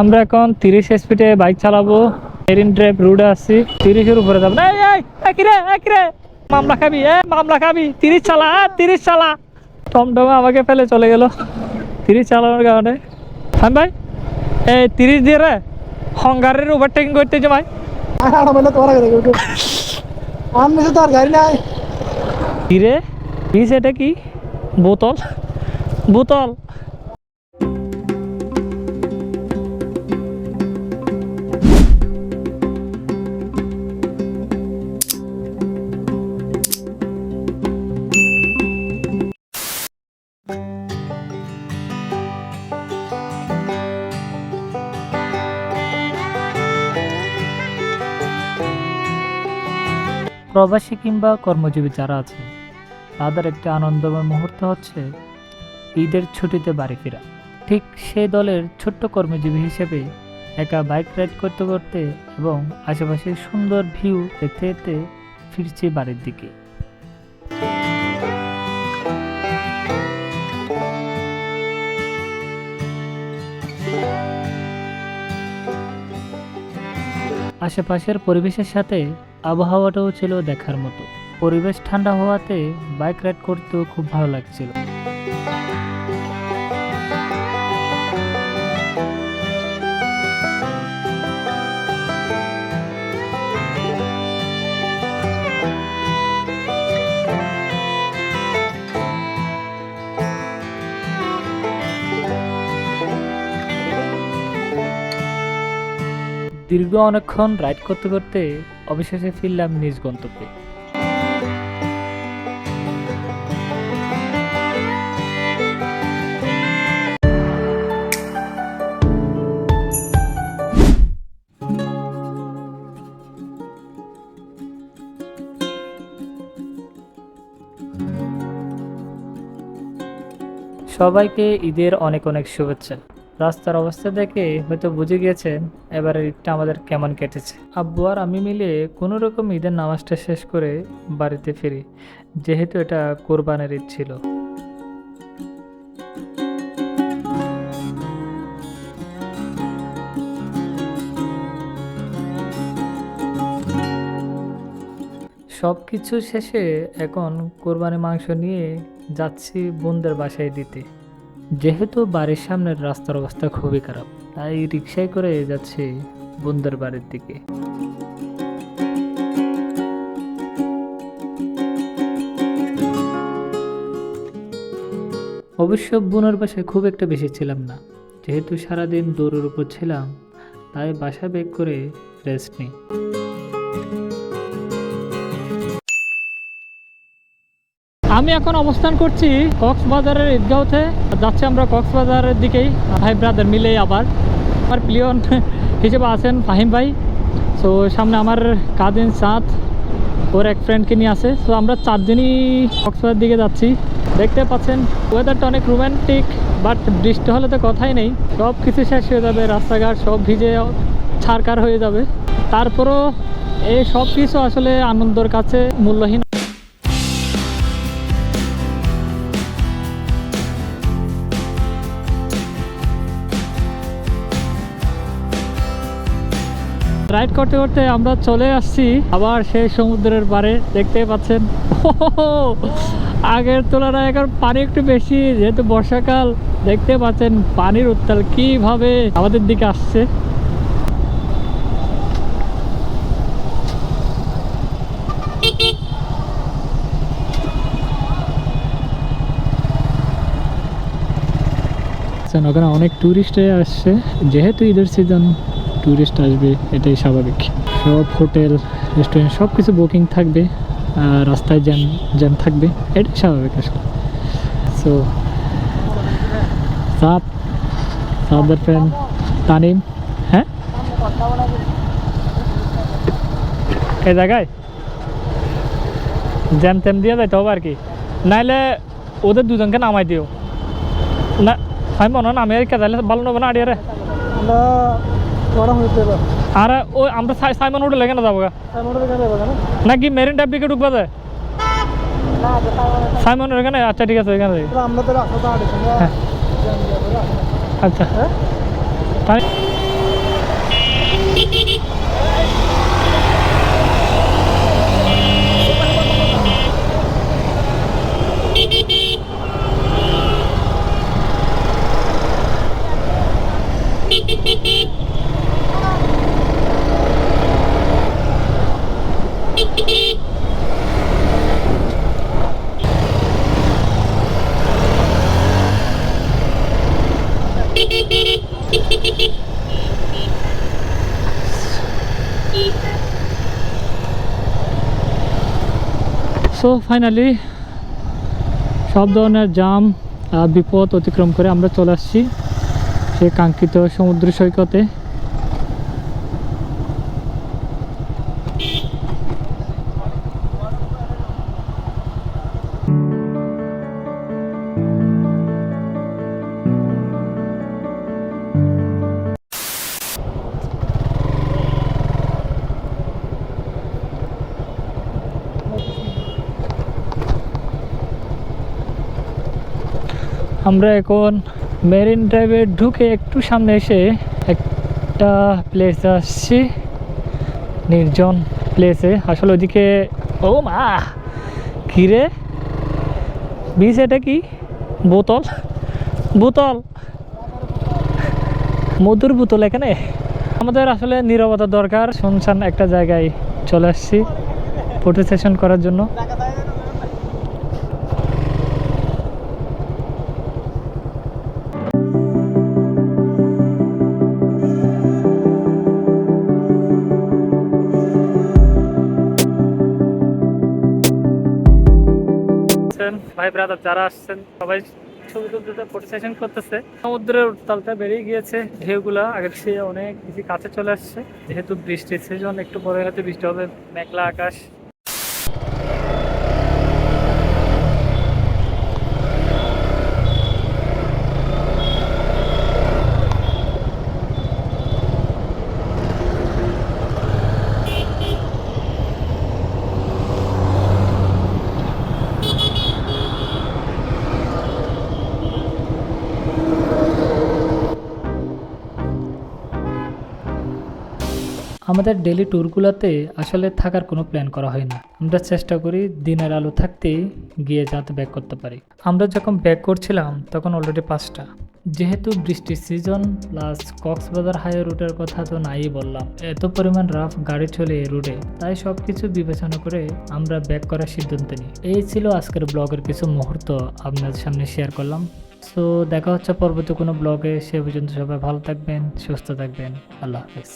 আমরা এখন তিরিশ স্পিডে বাইক চালাবো। মেরিন ড্রাইভ রোডে আছি। তিরিশের উপরে যাব। মামলা খাবি এ মামলা খাবি। তিরিশ চালা তিরিশ চালা। টমটমে আমাকে ফেলে চলে গেল। তিরিশ চালানোর কারণে। হ্যাঁ ভাই। এই তিরিশ দিয়ে রে। হঙ্গারের ওভারটেকিং করতে যে ভাই। কিরে? পিস এটা কি? বোতল? বোতল। প্রবাসী কিংবা কর্মজীবী যারা আছে, তাদের একটি আনন্দময় মুহূর্ত হচ্ছে ঈদের ছুটিতে বাড়ি ফেরা। ঠিক সেই দলের ছোট্ট কর্মজীবী হিসেবে একা বাইক রাইড করতে করতে এবং আশেপাশের সুন্দর ভিউ দেখতে দেখতে ফিরছি বাড়ির দিকে। আশেপাশের পরিবেশের সাথে আবহাওয়াটাও ছিল দেখার মতো। পরিবেশ ঠান্ডা হওয়াতে বাইক রাইড করতেও খুব ভালো লাগছিল। দীর্ঘ অনেকক্ষণ রাইড করতে করতে অবশেষে ফিরলাম নিজ গন্তব্যে। সবাইকে ঈদের অনেক অনেক শুভেচ্ছা। রাস্তার অবস্থা দেখে হয়তো বুঝে গিয়েছেন, এবারে ঈদটা আমাদের কেমন কেটেছে। আব্বু আর আমি মিলে কোনো রকম ঈদের নামাজটা শেষ করে বাড়িতে ফিরি, যেহেতু এটা কোরবানের ঈদ ছিল। সব কিছু শেষে এখন কোরবানি মাংস নিয়ে যাচ্ছি বোনদের বাসায় দিতে। যেহেতু বাড়ির সামনের রাস্তার অবস্থা খুবই খারাপ, তাই রিক্সায় করে যাচ্ছে বোনদের বাড়ির দিকে। অবশ্য বোনের বাসায় খুব একটা বেশি ছিলাম না। যেহেতু সারাদিন দৌড়ের উপর ছিলাম, তাই বাসা বেগ করে রেস্ট নিই। আমি এখন অবস্থান করছি কক্সবাজারের ঈদগাঁওতে। যাচ্ছি আমরা কক্সবাজারের দিকেই, ভাই ব্রাদার মিলেই আবার। আমার প্লিয়ন হিসেবে আছেন ফাহিম ভাই। সো সামনে আমার কাজিন সাথ ওর এক ফ্রেন্ডকে নিয়ে আসে সো আমরা চারজনই কক্সবাজার দিকে যাচ্ছি। দেখতে পাচ্ছেন ওয়েদারটা অনেক রোম্যান্টিক বাট বৃষ্টি হলে তো কথাই নেই। সব কিছু শেষ হয়ে যাবে, রাস্তাঘাট সব ভিজে ছাড়কার হয়ে যাবে। তারপরও এই সব কিছু আসলে আনন্দর কাছে মূল্যহীন রাইড করতে করতে আমরা চলে আসছি। আবার সেই সমুদ্রের পাড়ে দেখতে পাচ্ছেন। আগের তুলনায় এখন পানি একটু বেশি, যেহেতু বর্ষাকাল, দেখতে পাচ্ছেন পানির উত্তাল কীভাবে আমাদের দিকে আসছে। ওখানে অনেক ট্যুরিস্ট আসছে। যেহেতু ঈদের সিজন ট্যুরিস্ট আসবে, এটাই স্বাভাবিক। সব হোটেল রেস্টুরেন্ট সব কিছু বুকিং থাকবে রাস্তায় জ্যাম জ্যাম থাকবে, এটাই স্বাভাবিক আসলে। সো সাপ সাদের ফ্রেন্ড তানিম হ্যাঁ? এই জায়গায়? জ্যাম ট্যাম দিয়ে যাইতে হবে আর কি। নাইলে ওদের দুজনকে নামাই দিও। না, আমি মনে হয় নামে কেদালে ভালো নেব না আড়িয়ারে? আর ওই আমরা সাই- সাইমন রোডে লেগে যাব গা। যাব নাকি মেরিন টাইপ দিকে ঢুকবা যায়? সাইমন সাইমনের এখানে? আচ্ছা ঠিক আছে এখানে আমরা তো হ্যাঁ। আচ্ছা। হ্যাঁ? তাই সো ফাইনালি সব ধরনের জাম বিপদ অতিক্রম করে আমরা চলে আসছি সেই কাঙ্ক্ষিত সমুদ্র সৈকতে। আমরা এখন মেরিন ড্রাইভে ঢুকে একটু সামনে এসে একটা প্লেসে আসছি। নির্জন প্লেসে আসলে ওইদিকে, ও মা! কিরে? বিষ এটা কি? বোতল? বোতল! মধুর বোতল এখানে? আমাদের আসলে নীরবতা দরকার। শুনশান একটা জায়গায় চলে আসছি। ফটো সেশন করার জন্য। আসছেন। ভাই ব্রাদার যারা আসছেন, সবাই ছবি তুলতে ফটো সেশন করতেছে। সমুদ্রের উত্তালটা বেড়েই গিয়েছে, ঢেউগুলা আগের চেয়ে অনেক বেশি কাছে চলে আসছে। যেহেতু বৃষ্টির সিজন একটু পরে হয়তো বৃষ্টি হবে, মেঘলা আকাশ। আমাদের ডেলি ট্যুরগুলোতে আসলে থাকার কোনো প্ল্যান করা হয় না। আমরা চেষ্টা করি দিনের আলো থাকতেই গিয়ে যাতে ব্যাক করতে পারি। আমরা যখন ব্যাক করছিলাম, তখন অলরেডি পাঁচটা। যেহেতু বৃষ্টির সিজন প্লাস কক্সবাজার হাই রুটের কথা তো নাই বললাম। এত পরিমাণ রাফ গাড়ি চলে এই রুটে তাই সব কিছু বিবেচনা করে আমরা ব্যাক করার সিদ্ধান্ত নিই। এই ছিল আজকের ব্লগের কিছু মুহূর্ত আপনাদের সামনে শেয়ার করলাম। সো দেখা হচ্ছে পরবর্তী কোনো ব্লগে, সে পর্যন্ত সবাই ভালো থাকবেন, সুস্থ থাকবেন। আল্লাহ হাফিজ।